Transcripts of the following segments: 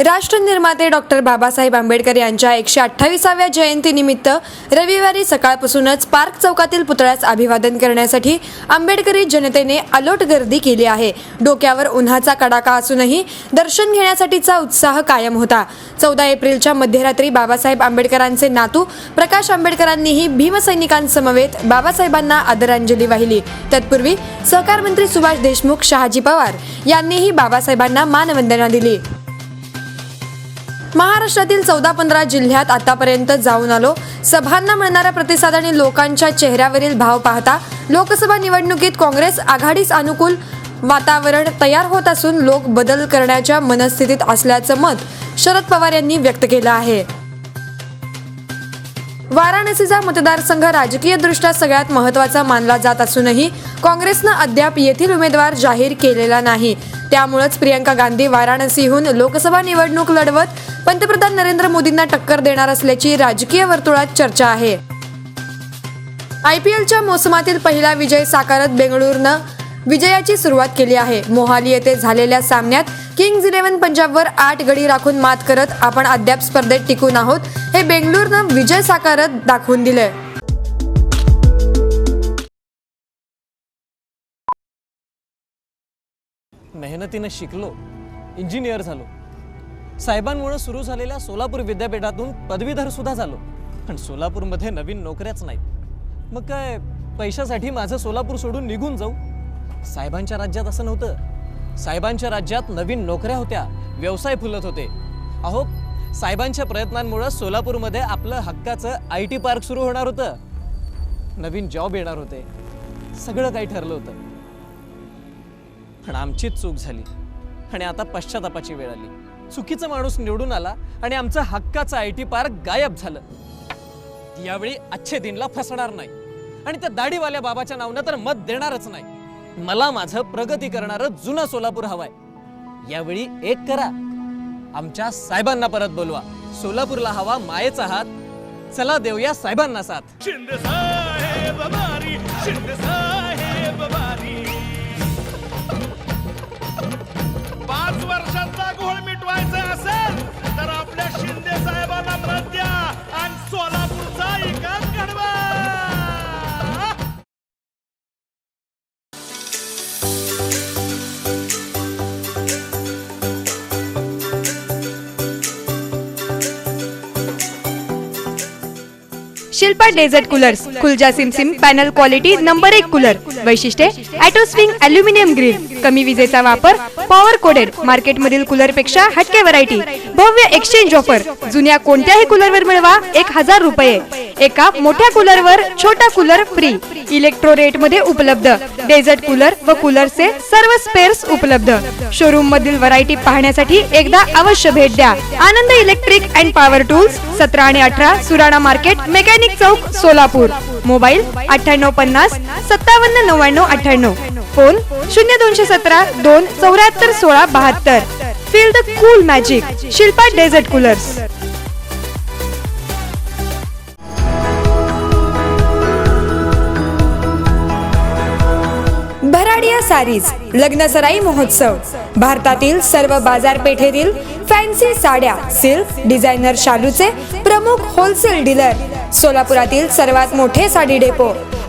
राष्ट्रनिर्माते doctor Babasaheb Ambedkar यांच्या एकशे अठ्ठावीसाव्या जयंतीनिमित्त रविवारी सकाळपासूनच पार्क चौकातील पुतळ्यास अभिवादन करण्यासाठी आंबेडकरी जनतेने अलोट गर्दी केली आहे. डोक्यावर उन्हाचा कडाका असूनही दर्शन घेण्यासाठीचा उत्साह कायम होता. चौदा एप्रिलच्या मध्यरात्री बाबासाहेब आंबेडकरांचे नातू प्रकाश आंबेडकरांनीही भीमसैनिकांसमवेत बाबासाहेबांना आदरांजली वाहिली. तत्पूर्वी सहकार मंत्री सुभाष देशमुख शहाजी पवार यांनीही बाबासाहेबांना मानवंदना दिली. महाराष्ट्रातील चौदा पंधरा जिल्ह्यात आतापर्यंत जाऊन आलो. सभांना मिळणारा प्रतिसाद आणि लोकांच्या चेहऱ्यावरील भाव पाहता लोकसभा निवडणुकीत काँग्रेस आघाडीस अनुकूल वातावरण तयार होत असून लोक बदल करण्याच्या मनस्थितीत असल्याचं मत शरद पवार यांनी व्यक्त केलं आहे. वाराणसीचा मतदारसंघ राजकीयदृष्ट्या सगळ्यात महत्त्वाचा मानला जात असूनही काँग्रेसनं अद्याप येथील उमेदवार जाहीर केलेला नाही. त्यामुळेच प्रियंका गांधी वाराणसीहून लोकसभा निवडणूक लढवत पंतप्रधान नरेंद्र मोदींना टक्कर देणार असल्याची राजकीय वर्तुळात चर्चा आहे. आय पी एलच्या मोसमातील पहिला विजय साकारत बेंगळुरूनं विजयाची सुरुवात केली आहे. मोहाली येथे झालेल्या सामन्यात किंग्ज इलेव्हन पंजाबवर आठ गडी राखून मात करत आपण अद्याप स्पर्धेत टिकून आहोत हे बेंगळुरूनं विजय साकारत दाखवून दिलंय. मेहनतीनं शिकलो इंजिनियर झालो. साहेबांमुळं सुरू झालेल्या सोलापूर विद्यापीठातून पदवीधर सुद्धा झालो. पण सोलापूरमध्ये नवीन नोकऱ्याच नाहीत. मग काय पैशासाठी माझं सोलापूर सोडून निघून जाऊ? साहेबांच्या राज्यात असं नव्हतं. साहेबांच्या राज्यात नवीन नोकऱ्या होत्या व्यवसाय फुलत होते. अहो साहेबांच्या प्रयत्नांमुळं सोलापूरमध्ये आपलं हक्काचं आय टी पार्क सुरू होणार होतं. नवीन जॉब येणार होते. सगळं काही ठरलं होतं. पण आमचीच चूक झाली. आणि आता पश्चातापाची वेळ आली. चुकीचा माणूस निवडून आला आणि आमचं हक्काचं आय टी पार्क गायब झालं. यावेळी अच्छे दिनला फसणार नाही. आणि त्या दाढीवाल्या बाबाच्या नावनं तर मत देणारच नाही. मला माझं प्रगती करणारं जुनं सोलापूर हवाय. यावेळी एक करा. आमच्या साहेबांना परत बोलवा. सोलापूरला हवा मायेचा हात. चला देऊया साहेबांना साथ. शिंदे साहेब शिंदे साहेब शिल्पा डेझर्ट कूलर्स खुलजा सिम पॅनल क्वालिटी नंबर एक कूलर. वैशिष्ट्ये ॲटोस्विंग अल्युमिनियम ग्रिल कमी विजेचा वापर पॉवर कोडेड मार्केटमधील कूलरपेक्षा हटके व्हरायटी भव्य एक्सचेंज ऑफर जुन्या कोणत्याही कूलरवर मिळवा एक हजार रुपये. एका मोठ्या कूलरवर छोटा कूलर फ्री. इलेक्ट्रो रेटमध्ये उपलब्ध. डेझर्ट कूलर व कूलरचे सर्व स्पेअर्स उपलब्ध. शोरूम मधील व्हरायटी पाहण्यासाठी एकदा अवश्य भेट द्या. Anand electric and power tools सतरा आणि अठरा सुराणा मार्केट मेकॅनिक चौक सोलापूर. मोबाईल अठ्ठ्याण्णव पन्नास सत्तावन्न नव्याण्णव अठ्ठ्याण्णव. फोन शून्य दोनशे सतरा दोन चौऱ्याहत्तर सोळा बहात्तर. Feel the cool magic Shilpa desert coolers Bharadia saris लग्न सराई महोत्सव. भारतातील सर्व बाजारपेठेतील फॅन्सी साड्या सिल्क डिझायनर शालूचे प्रमुख होलसेल डीलर सोलापुरातील सर्वात मोठे साडी डेपो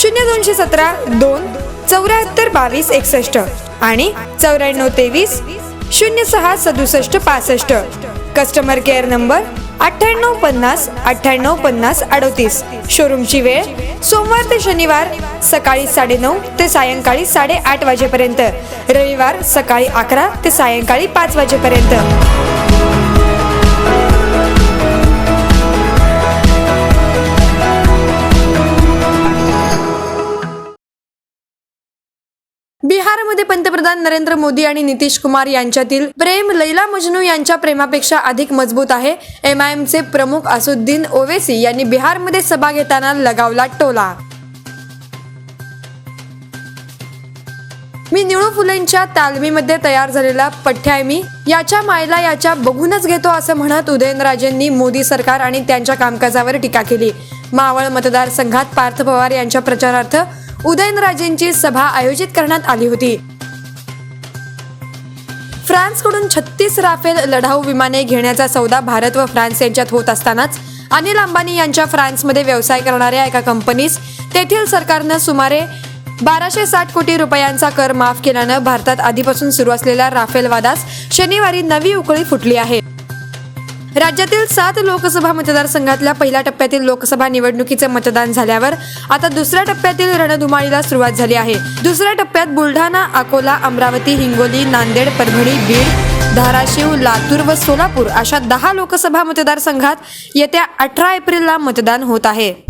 शून्य दोनशे सतरा दोन चौऱ्याहत्तर बावीस एकसष्ट आणि चौऱ्याण्णव तेवीस शून्य सहा सदुसष्ट पासष्ट. कस्टमर केअर नंबर अठ्ठ्याण्णव पन्नास अठ्ठ्याण्णव पन्नास अडोतीस. शोरूमची वेळ सोमवार ते शनिवार सकाळी साडेनऊ ते सायंकाळी साडेआठ वाजेपर्यंत. रविवार सकाळी अकरा ते सायंकाळी पाच वाजेपर्यंत. बिहारमध्ये पंतप्रधान नरेंद्र मोदी आणि नितीश कुमार यांच्यातील प्रेम लैला मजनू यांच्या प्रेमापेक्षा अधिक मजबूत आहे. एम आय एमचे प्रमुख असुद्दीन ओवेसी यांनी बिहारमध्ये सभा घेताना लगावला टोला. मी निळू फुलेंच्या तालमीमध्ये तयार झालेला पठ्य मी. याच्या मायला याच्या बघूनच घेतो असं म्हणत उदयनराजेंनी मोदी सरकार आणि त्यांच्या कामकाजावर टीका केली. मावळ मतदारसंघात पार्थ पवार यांच्या प्रचारार्थ उदयनराजेंची सभा आयोजित करण्यात आली होती. फ्रान्सकडून छत्तीस राफेल लढाऊ विमाने घेण्याचा सौदा भारत व फ्रान्स यांच्यात होत असतानाच अनिल अंबानी यांच्या फ्रान्समध्ये व्यवसाय करणाऱ्या एका कंपनीस तेथील सरकारनं सुमारे बाराशे साठ कोटी रुपयांचा कर माफ केल्यानं भारतात आधीपासून सुरू असलेल्या राफेल वादास शनिवारी नवी उकळी फुटली आहे. राज्यातील सात लोकसभा मतदारसंघातल्या पहिल्या टप्प्यातील लोकसभा निवडणुकीचे मतदान झाल्यावर आता दुसऱ्या टप्प्यातील रणधुमाळीला सुरुवात झाली आहे. दुसऱ्या टप्प्यात बुलढाणा अकोला अमरावती हिंगोली नांदेड परभणी बीड धाराशिव लातूर व सोलापूर अशा दहा लोकसभा मतदारसंघात येत्या अठरा एप्रिलला मतदान होत आहे.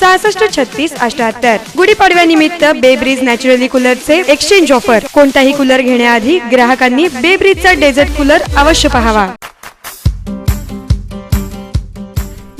सहासष्ट छत्तीस अठ्याहत्तर. गुढीपाडव्यानिमित्त बेब्रिज नॅचरली कूलरचे एक्सचेंज ऑफर कोणताही कूलर घेण्याआधी ग्राहकांनी बेब्रिजचा डेझर्ट कूलर अवश्य पहावा.